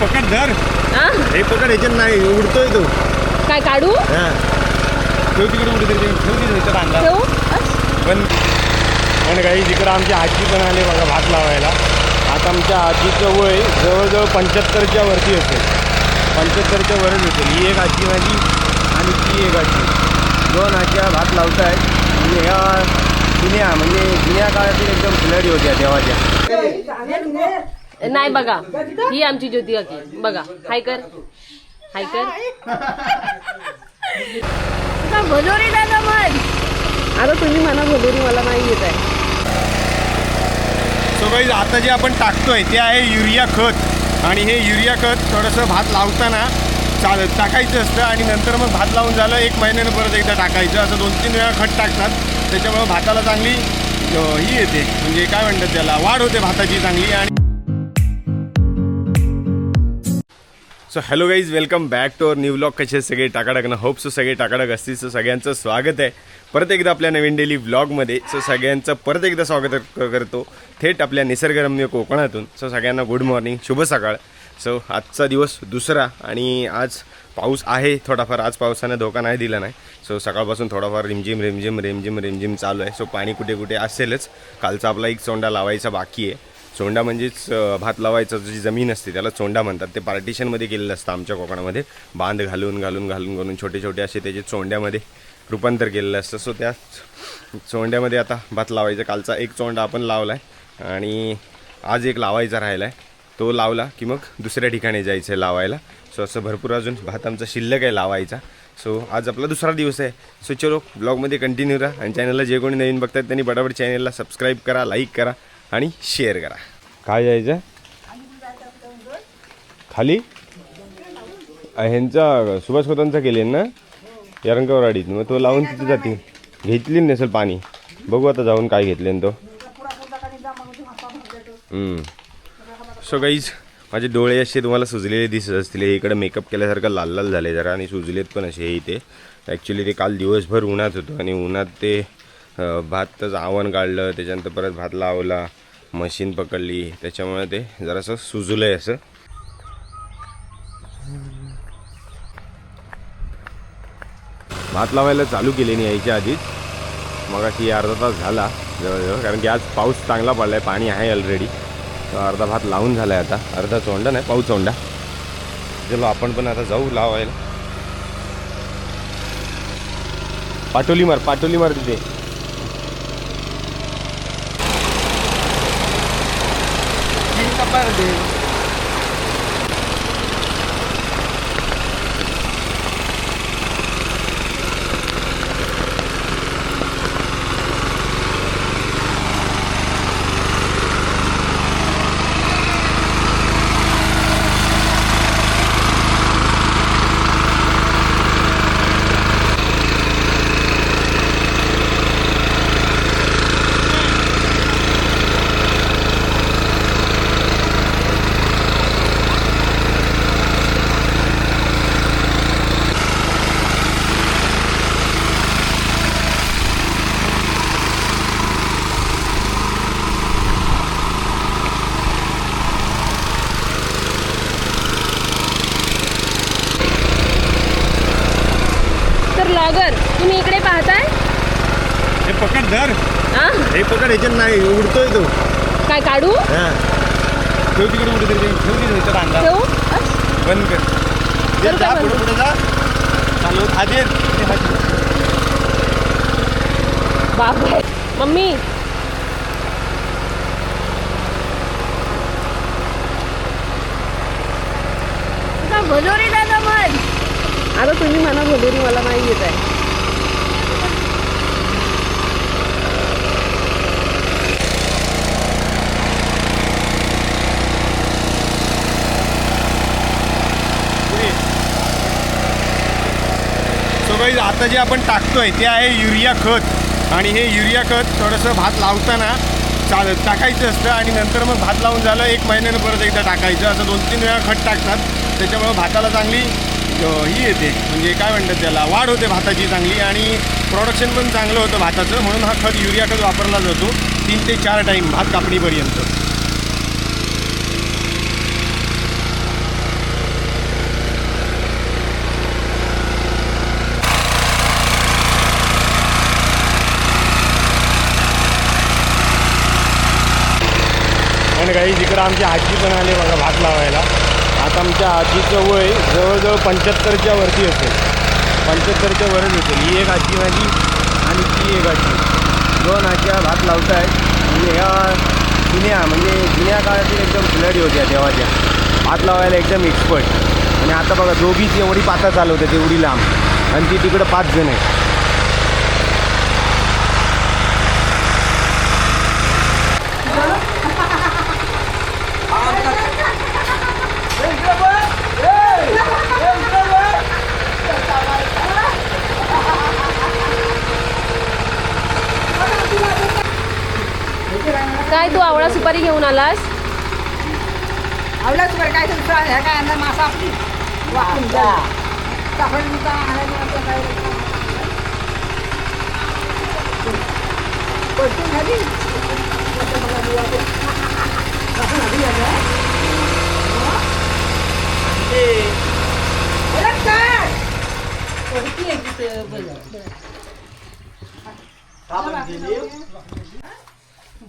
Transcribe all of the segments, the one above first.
पकड धर हा हे पकड ह्याच्यात नाही उडतोय तो काय काढू हा ठेव तिकडे उडते ठेव ठेवू. पण पण काही जिकडं आमची आजी पण आले बघा भात लावायला आता आमच्या आजीचं वय जवळजवळ पंच्याहत्तरच्या वरती असेल पंच्याहत्तरच्या वरच असेल ही एक आजी माझी आणि ती एक आजी दोन आज्या भात लावत आहेत म्हणजे ह्या जुन्या म्हणजे जुन्या काळातील एकदम खिलाडी होत्या देवाच्या नाही बघा. ही आमची ज्योती काकी. बघा. हाय कर. हाय कर. भजोरी दादा मन आता तुम्ही म्हणा भजोरी मला नाही येत आहे. सो काही आता जे आपण टाकतोय ते आहे युरिया खत. आणि हे युरिया खत थोडंसं भात लावताना चाल टाकायचं असतं आणि नंतर मग भात लावून झालं एक महिन्यानं परत एकदा टाकायचं. असं दोन तीन वेळा खत टाकतात. त्याच्यामुळं भाताला चांगली ही येते. म्हणजे काय म्हणतात त्याला? वाढ होते भाताची चांगली आणि so hello guys welcome back to our new vlog कसे सगळे टाकाडक ना होप सो सगळे टाकाडक असतील. सो सगळ्यांचं स्वागत आहे. परत एकदा आपल्या नवीन डेली व्लॉगमध्ये सो सगळ्यांचं परत एकदा स्वागत करतो. थेट आपल्या निसर्गरम्य कोकणातून. सो सगळ्यांना गुड मॉर्निंग शुभ सकाळ. सो आजचा दिवस दुसरा आणि आज पाऊस आहे. थोडाफार आज पावसानं धोका नाही दिला नाही. सो सकाळपासून थोडाफार रिमझिम रिमझिम रिमझिम रिमझिम चालू आहे. सो पाणी कुठे कुठे असेलच. कालचा आपला एक सोंडा लावायचा बाकी आहे. चोंडा म्हणजेच भात लावायचं जी जमीन असते त्याला चोंडा म्हणतात. ते पार्टिशनमध्ये केलेलं असतं आमच्या कोकणामध्ये. बांध घालून घालून घालून घालून छोटे छोटे असे त्याचे चोंड्यामध्ये रूपांतर केलेलं असतं. सो त्या चोंड्यामध्ये आता भात लावायचा. कालचा एक चोंडा आपण लावला आहे आणि आज एक लावायचा राहिला आहे तो लावला की मग दुसऱ्या ठिकाणी जायचं आहे लावायला. सो असं भरपूर अजून भात आमचा शिल्लक आहे लावायचा. सो आज आपला दुसरा दिवस आहे. सो चलो ब्लॉगमध्ये कंटिन्यू राहा आणि चॅनलला जे कोणी नवीन बघतात त्यांनी बडाबड चॅनलला सबस्क्राईब करा लाईक करा आणि शेअर करा. काय जायचं? खाली? ह्यांचा सुभाष खोतांचा केले ना? यरंगवराडीत मग तो लावून तिथे जाते. घेतली नसेल पाणी. बघू आता जाऊन काय घेतले तो. सो गाईज माझे डोळे असे तुम्हाला सुजलेले दिसत असतील. इकडे मेकअप केल्यासारखं लाल लाल झाले जरा. आणि सुजलेत पण असे इथे. ॲक्च्युली ते काल दिवसभर उन्हात होतं. आणि उन्हात ते भात भातचं आवण काढलं. त्याच्यानंतर परत भात लावला. मशीन पकडली. त्याच्यामुळे ते जरासं सुजलं आहे असं. भात लावायला चालू केली नाही यायच्या आधीच. मग अशी अर्धा तास झाला जवळजवळ कारण की आज पाऊस चांगला पडला आहे पाणी आहे ऑलरेडी तर अर्धा भात लावून झाला आहे आता. अर्धा चोंडा नाही पाऊस चोंडा. चलो आपण पण आता जाऊ लावायला. पाटोली मार पाटोली मार तिथे. तर लॉगर तुम्ही इकडे पाहताय? हे पकड धर. हा हे पकड ह्याच्यात नाही उडतोय तो. काय काढू? हा. ठेव तिकडे उडते ठेव ठेवू. बंद कर. करू ये का जा बंद? पुढे पुढे जा. चालू आधी बापरे. मम्मी. आता तुम्ही म्हणा भजोरी मला नाही येत आहे. सो आता जे आपण टाकतोय ते आहे युरिया खत. आणि हे युरिया खत थोडंसं भात लावताना चाल टाकायचं असतं आणि नंतर मग भात लावून झालं एक महिन्यानं परत एकदा टाकायचं. असं दोन तीन वेळा खत टाकतात. त्याच्यामुळं भाताला चांगली ही येते. म्हणजे काय म्हणतात त्याला? वाढ होते भाताची चांगली आणि प्रोडक्शन पण चांगलं होतं भाताचं. म्हणून हा खत युरिया खत वापरला जातो. तीन ते चार टाईम भात कापणीपर्यंत. आणि काही जिकडं आमची आजी पण आले बघा भात लावायला. आता आमच्या आजीचं वय जवळजवळ पंच्याहत्तरच्या वरती असेल. पंच्याहत्तरच्या वरच असेल. ही एक आजी माझी आणि ती एक आजी. दोन आज्या भात लावत आहेत आणि म्हणजे ह्या जुन्या म्हणजे जुन्या काळातील एकदम खिलाडी होत्या देवाच्या. भात लावायला एकदम एक्सपर्ट आणि आता बघा दोघीच एवढी पाता चालवते तेवढी लांब. आणि ती तिकडं पाच जण आहे काय तू आवळा सुपारी घेऊन आलास? आवडच बरं काय तुमचं काय आणला मासा आपली? काय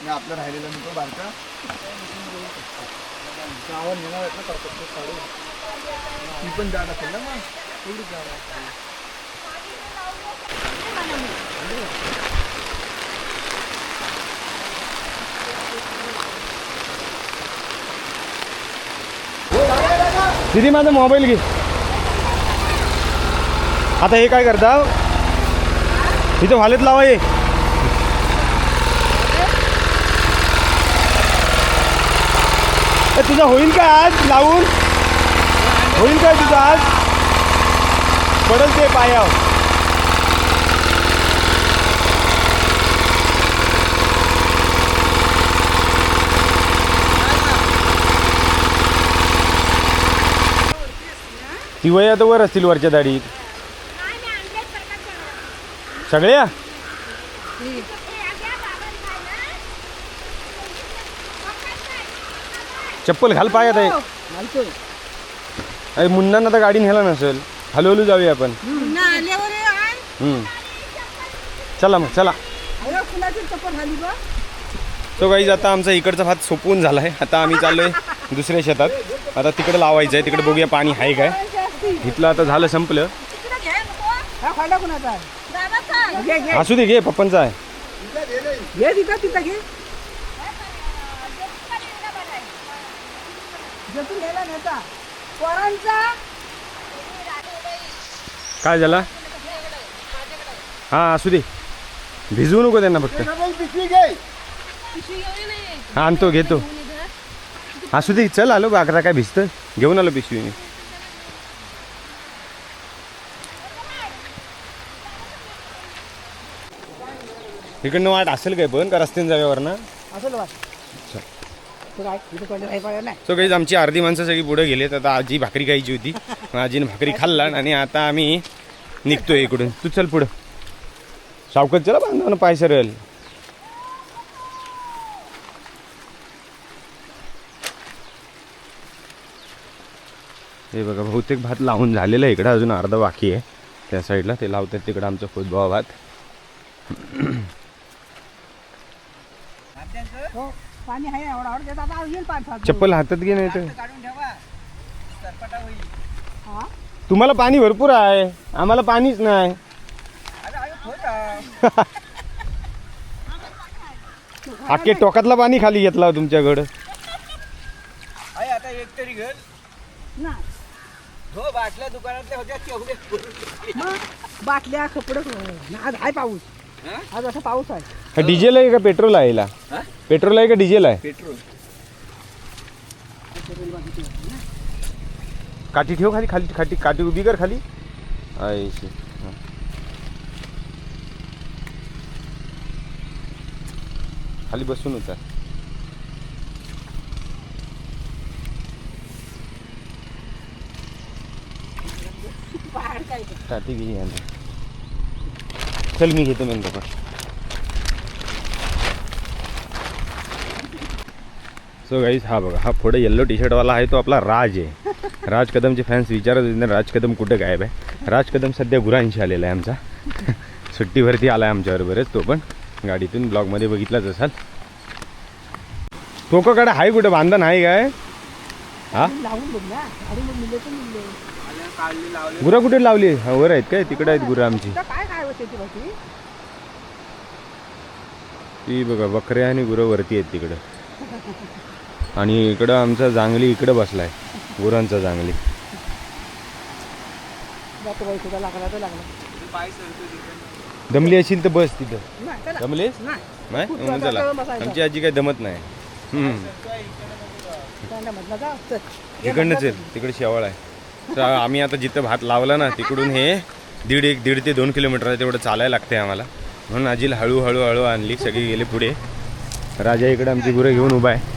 मी दमली आपलं राहिलेलं मी तो बारका. गावात नेणार आहेत ना करतात काढू ती पण जाड असेल ना मग. एवढी जाड असेल. दिदी माझा मोबाईल घे. आता हे काय करता? इथं व्हालेत लावा हे. तुझं होईल का आज लावून? होईल काय तुझं आज? पडल ते पायावर. ती वय आता वर असतील वरच्या दाढीत. सगळ्या? चप्पल घाल पायात आहे. अरे मुन्नांना तर गाडी न्यायला नसेल. हलू हलू जाऊया आपण. चला मग चला. तो काही आता आमचा इकडचा भात सोपवून झाला आहे आता आम्ही चाललोय दुसऱ्या शेतात. आता तिकडे लावायचं आहे तिकडे बघूया पाणी आहे काय. इथलं आता झालं संपलं हा खायला कुणाचा आहे? घे घे. असू दे घे पप्पांचा आहे. घे तिथं तिथं घे. जतून घ्यायला नेता. पोरांचा. काय झाला? हा असू दे. भिजवू नको त्यांना फक्त. डबल पिशवी घे. हा आणतो घेतो. असू दे चल आलो बाकरा काय भिजतं? घेऊन आलो पिशवी मी इकडनं वाट असेल काय पण का रस्त्याने जाव्यावर ना? असं सो काही आमची अर्धी माणसं सगळी पुढे गेलेत. आता आजी भाकरी खायची होती. आजीने भाकरी खाल्ला आणि आता आम्ही निघतोय इकडून. तू चल पुढं. सावकत चला बांधव पाय सरल हे बघा बहुतेक भात लावून झालेलं आहे इकडं. अजून अर्धा बाकी आहे. त्या साईडला ते लावतात तिकडं आमचं खोदभाव भात. हो पाणी आहे एवढा एवढा देत आता येईल पाच सात चप्पल हातात घे नाही तर. काढून ठेवा. सरपटा होईल. हा? तुम्हाला पाणी भरपूर आहे. आम्हाला पाणीच नाही. अरे अरे खोटा अख्खे टोकातला पाणी खाली घेतला हो तुमच्याकडं. आहे आता एक तरी घर ना. हो बाटल्या दुकानातल्या होत्या तेवढे मग? बाटल्या कपडे आज आहे पाऊस. हा? आज असा पाऊस आहे. हा डिझेल आहे का पेट्रोल आहे याला? पेट्रोल आहे का डिझेल आहे पेट्रोल काठी ठेव खाली खाली काठी काठी उभी कर खाली आयशी. खाली बसून होता. काठी घे. चल मी घेतो मग सो गाईज हा बघा हा पुढे येल्लो टी शर्टवाला आहे तो आपला राज आहे. राज कदमचे फॅन्स विचारत होते राज कदम कुठे गायब आहे? राज कदम सध्या गुरांशी आलेला आहे आमचा. सुट्टीवरती आला आहे आमच्याबरोबरच तो पण. गाडीतून ब्लॉगमध्ये बघितलाच असाल. टोकाकडे आहे कुठे? बांधन आहे काय? हा? गुरं कुठे लावली? वर आहेत काय? तिकडे आहेत गुरं आमची. ती बघा बकऱ्या आणि गुरं वरती आहेत तिकडं. आणि इकडं आमचा जांगली इकडं बसलाय. गुरांचा जांगली. दमली असेल तर बस तिथं. दमलेस नाही. चला. आमची आजी काय दमत नाही. जा चल. तिकडे शेवाळ आहे. तर आम्ही आता जिथं भात लावला ना तिकडून हे दीड एक दीड ते दोन किलोमीटर आहे तेवढं चालायला लागते आम्हाला. म्हणून आजीला हळूहळू हळू आणली सगळी गेले पुढे. राजा इकडे आमची गुरं घेऊन उभा आहे.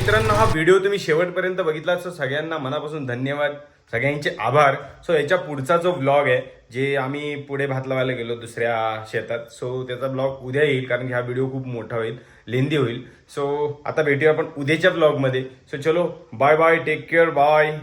मित्रांनो हा व्हिडिओ तुम्ही शेवटपर्यंत बघितला तर सगळ्यांना मनापासून धन्यवाद. सगळ्यांचे आभार. सो याच्या पुढचा जो ब्लॉग आहे जे आम्ही पुढे भात लावायला गेलो दुसऱ्या शेतात सो त्याचा ब्लॉग उद्या येईल कारण की हा व्हिडिओ खूप मोठा होईल लेंदी होईल. सो आता भेटूया आपण उद्याच्या ब्लॉगमध्ये सो चलो bye bye take care bye